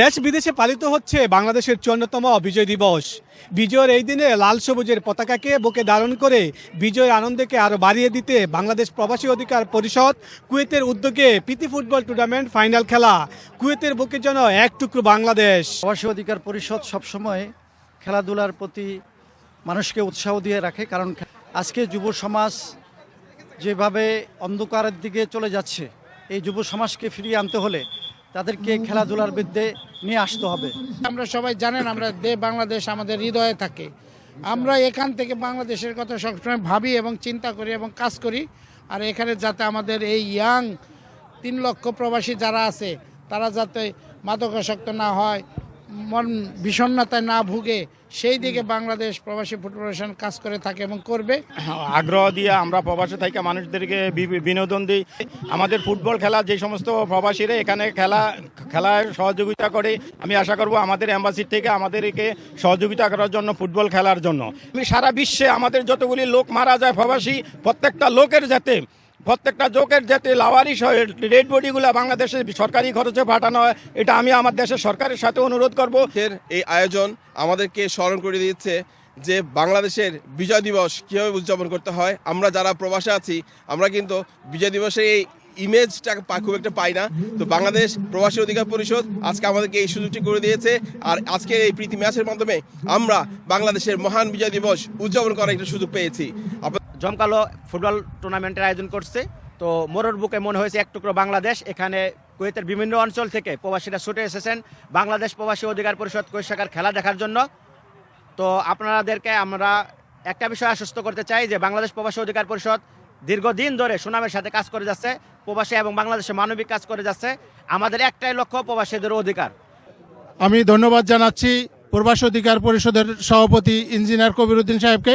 দেশ বিদেশে পালিত হচ্ছে বাংলাদেশের চুয়ান্নতম বিজয় দিবস। বিজয়ের এই দিনে লাল সবুজের পতাকাকে বুকে ধারণ করে বিজয়ের আনন্দকে আরও বাড়িয়ে দিতে বাংলাদেশ প্রবাসী অধিকার পরিষদ কুয়েতের উদ্যোগে প্রীতি ফুটবল টুর্নামেন্ট ফাইনাল খেলা। কুয়েতের বুকে যেন এক টুকরো বাংলাদেশ। প্রবাসী অধিকার পরিষদ সবসময় খেলাধুলার প্রতি মানুষকে উৎসাহ দিয়ে রাখে, কারণ আজকে যুব সমাজ যেভাবে অন্ধকারের দিকে চলে যাচ্ছে, এই যুব সমাজকে ফিরিয়ে আনতে হলে তাদেরকে খেলাধুলার বিদ্যে নিয়ে আসতে হবে। আমরা সবাই জানেন, আমরা দে বাংলাদেশ আমাদের হৃদয়ে থাকে। আমরা এখান থেকে বাংলাদেশের কথা সবসময় ভাবি এবং চিন্তা করি এবং কাজ করি। আর এখানে যাতে আমাদের এই ইয়াং তিন লক্ষ প্রবাসী যারা আছে, তারা যাতে মাদকাসক্ত না হয় মন বিষণ্ণতায় না ভুগে সেই দিকে বাংলাদেশ প্রবাসী ফুটবলেশন কাজ করে থাকে এবং করবে। আগ্রহ দিয়ে আমরা প্রবাসে থেকে মানুষদেরকে বিনোদন দিই। আমাদের ফুটবল খেলা যে সমস্ত প্রবাসীরা এখানে খেলা, খেলায় সহযোগিতা করে, আমি আশা করব আমাদের অ্যাম্বাসির থেকে আমাদেরকে সহযোগিতা করার জন্য, ফুটবল খেলার জন্য। আমি সারা বিশ্বে আমাদের যতগুলি লোক মারা যায় প্রবাসী, প্রত্যেকটা লোকের যাতে প্রত্যেকটা লোকের যাতে লাওয়ারিশ হয়, রেড বডিগুলো বাংলাদেশে সরকারি খরচে পাঠানো হয়, এটা আমি আমার দেশের সরকারের সাথে অনুরোধ করব। এই আয়োজন আমাদেরকে স্মরণ করে দিচ্ছে যে বাংলাদেশের বিজয় দিবস কীভাবে উদযাপন করতে হয়, আমরা যারা প্রবাসে আছি, আমরা কিন্তু বিজয় দিবসের এই ইমেজটা খুব একটা পাই না। তো বাংলাদেশ প্রবাসী অধিকার পরিষদ আজকে আমাদেরকে এই সুযোগটি করে দিয়েছে, আর আজকে এই প্রীতি ম্যাচের মাধ্যমে আমরা বাংলাদেশের মহান বিজয় দিবস উদযাপন করার একটা সুযোগ পেয়েছি। জমকালো ফুটবল টুর্নামেন্টের আয়োজন করছে। তো মোরর বুকে মনে হয়েছে এক টুকরো বাংলাদেশ। এখানে কুয়েতের বিভিন্ন অঞ্চল থেকে প্রবাসীরা ছুটে এসেছেন। বাংলাদেশ প্রবাসী অধিকার পরিষদ কুয়েত শাখার খেলা দেখার জন্য। তো আপনাদেরকে আমরা একটা বিষয় আশ্বস্ত করতে চাই যে বাংলাদেশ প্রবাসী অধিকার পরিষদ দীর্ঘদিন ধরে সুনামের সাথে কাজ করে যাচ্ছে, প্রবাসী এবং বাংলাদেশে মানবিক কাজ করে যাচ্ছে। আমাদের একটাই লক্ষ্য প্রবাসীদের অধিকার। আমি ধন্যবাদ জানাচ্ছি প্রবাসী অধিকার পরিষদের সভাপতি ইঞ্জিনিয়ার কবিরুদ্দিন সাহেবকে।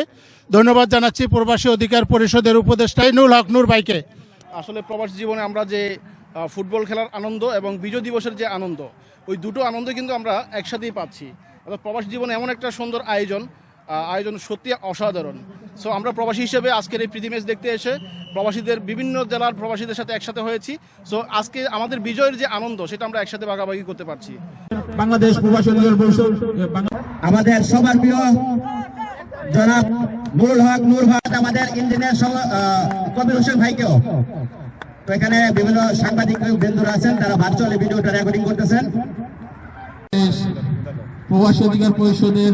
ধন্যবাদ জানাচ্ছি প্রবাসী অধিকার পরিষদের উপদেষ্টা নুল হক নূর ভাইকে। আসলে প্রবাসী জীবনে আমরা যে ফুটবল খেলার আনন্দ এবং বিজয় দিবসের যে আনন্দ ওই দুটো আনন্দ কিন্তু আমরা একসাথেই পাচ্ছি। অর্থাৎ প্রবাসী জীবনে এমন একটা সুন্দর আয়োজন আয়োজন সত্যি অসাধারণ। সো আমরা প্রবাসী হিসেবে আজকের এই প্রীতি ম্যাচ দেখতে এসে প্রবাসীদের বিভিন্ন জেলার প্রবাসীদের সাথে একসাথে হয়েছি। সো আজকে আমাদের বিজয়ের যে আনন্দ সেটা আমরা একসাথে ভাগাভাগি করতে পারছি। বাংলাদেশ প্রবাসী অধিকার পরিষদ আমাদের সবার প্রিয় জনাব নুরুল হক নূর হক আমাদের ইঞ্জিনিয়ার কবির হোসেন ভাইকেও। তো এখানে বিভিন্ন সাংবাদিক আছেন তারা ভার্চুয়ালি ভিডিওটা রেকর্ডিং করতেছেন। প্রবাসী অধিকার পরিষদের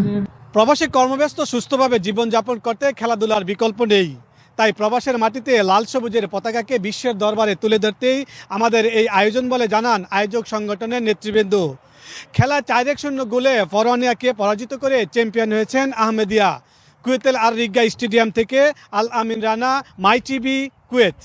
প্রবাসী কর্মব্যস্ত সুস্থভাবে জীবনযাপন করতে খেলাধুলার বিকল্প নেই। তাই প্রবাসের মাটিতে লাল সবুজের পতাকাকে বিশ্বের দরবারে তুলে ধরতেই আমাদের এই আয়োজন বলে জানান আয়োজক সংগঠনের নেতৃবৃন্দ। খেলা চার এক শূন্য গোলে ফরওয়ানিয়াকে পরাজিত করে চ্যাম্পিয়ন হয়েছেন আহমেদিয়া। কুয়েতেল আর রিগা স্টেডিয়াম থেকে Al Amin Rana My TV Kuwait.